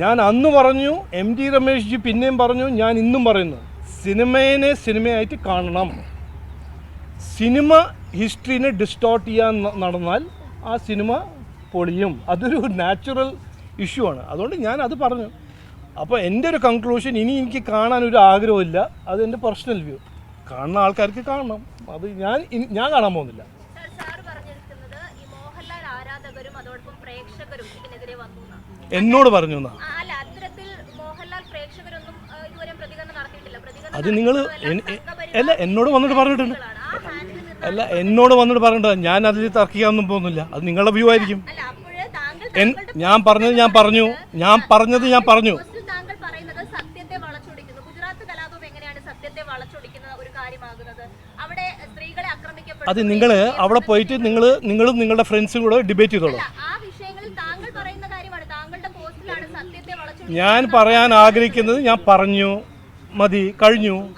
ഞാൻ അന്ന് പറഞ്ഞു എം ടി രമേശ് ജി പിന്നെയും പറഞ്ഞു ഞാൻ ഇന്നും പറയുന്നു സിനിമയെ സിനിമയായിട്ട് കാണണം. സിനിമ ഹിസ്റ്ററിനെ ഡിസ്റ്റോർട്ട് ചെയ്യാൻ നടന്നാൽ ആ സിനിമ പൊളിയും. അതൊരു നാച്ചുറൽ ഇഷ്യൂ ആണ്. അതുകൊണ്ട് ഞാൻ അത് പറഞ്ഞു. അപ്പോൾ എന്റെ ഒരു കൺക്ലൂഷൻ ഇനി എനിക്ക് കാണാൻ ഒരു ആഗ്രഹമില്ല അത് എന്റെ പേഴ്സണൽ വ്യൂ കാണുന്ന ആൾക്കാർക്ക് കാണണം. അത് ഞാൻ ഞാൻ കാണാൻ പോകുന്നില്ല. അതോടൊപ്പം പ്രേക്ഷകരും ഇതിനെതിരെ വന്നു എന്നോട് പറഞ്ഞു അല്ല അത്തരത്തിൽ മോഹൻലാൽ പ്രേക്ഷകരൊന്നും ഇതുവരെ പ്രതികരണം നടത്തിയിട്ടില്ല. പ്രതികരണം അത് നിങ്ങൾ അല്ല എന്നോട് വന്നിട്ട് പറഞ്ഞിട്ടുണ്ട്. അല്ല എന്നോട് വന്നിട്ട് പറഞ്ഞിട്ടുണ്ട്. ഞാൻ അതിൽ തർക്കിക്കാനൊന്നും പോകുന്നില്ല. അത് നിങ്ങളുടെ വ്യൂ ആയിരിക്കും. ഞാൻ പറഞ്ഞത് ഞാൻ പറഞ്ഞു. ഞാൻ പറഞ്ഞത് ഞാൻ പറഞ്ഞു. സത്യത്തെ വളച്ചൊടിക്കുന്നു. ഗുജറാത്ത് കലാപം എങ്ങനെയാണ് സത്യത്തെ വളച്ചൊടിക്കുന്ന ഒരു കാര്യമാകുന്നത്? അവിടെ സ്ത്രീകളെ അത് നിങ്ങൾ അവിടെ പോയിട്ട് നിങ്ങൾ നിങ്ങളും നിങ്ങളുടെ ഫ്രണ്ട്സും കൂടെ ഡിബേറ്റ് ചെയ്തോളൂ. ഞാൻ പറയാൻ ആഗ്രഹിക്കുന്നത് ഞാൻ പറഞ്ഞു. മതി കഴിഞ്ഞു.